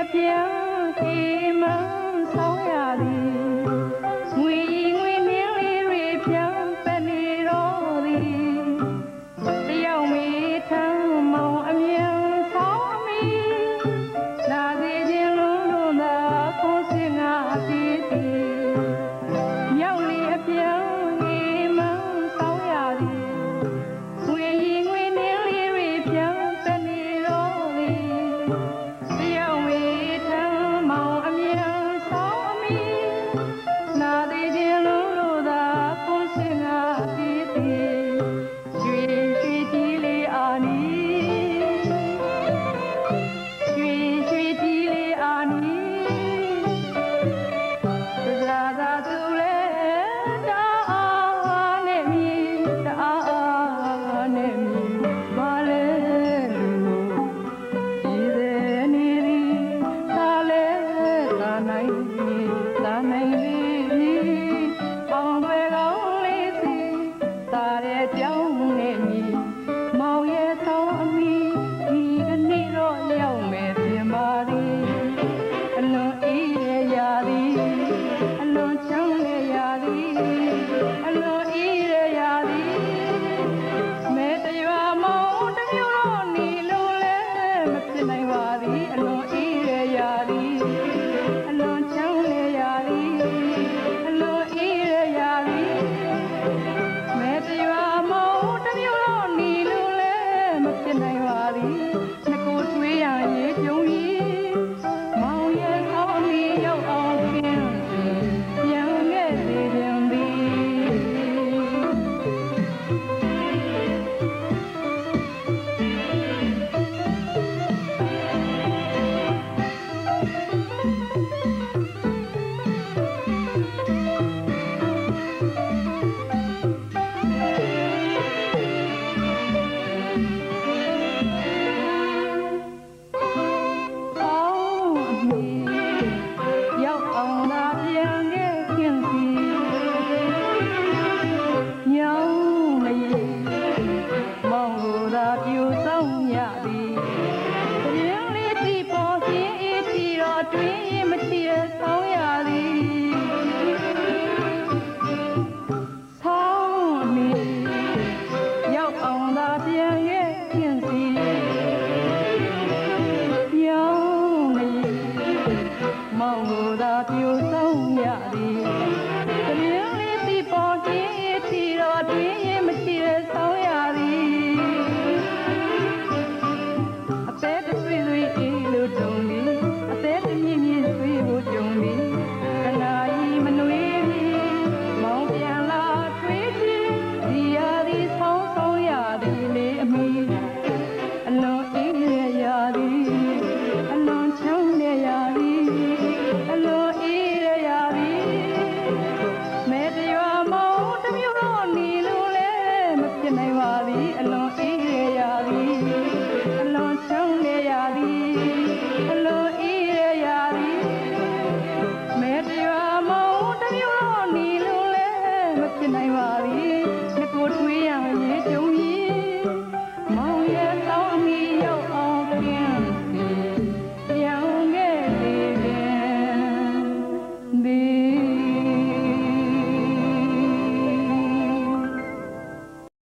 အပြန်ဒီမှဆောင်ရသည် 的れ。 သည်ပြင်းလေးစီပေါ်ခြင်းအချီတော်တွင်ရင်မချီရဆောင်းရသည်ဆောင်းနေရောက်အောင်သာပြန်ရဲ့ခြင်းစီပြောင်းနေမောင်ကိုယ်သာပြိုဆောင်းရသည် ဖြစ်နေပါသည်အလွန်အေ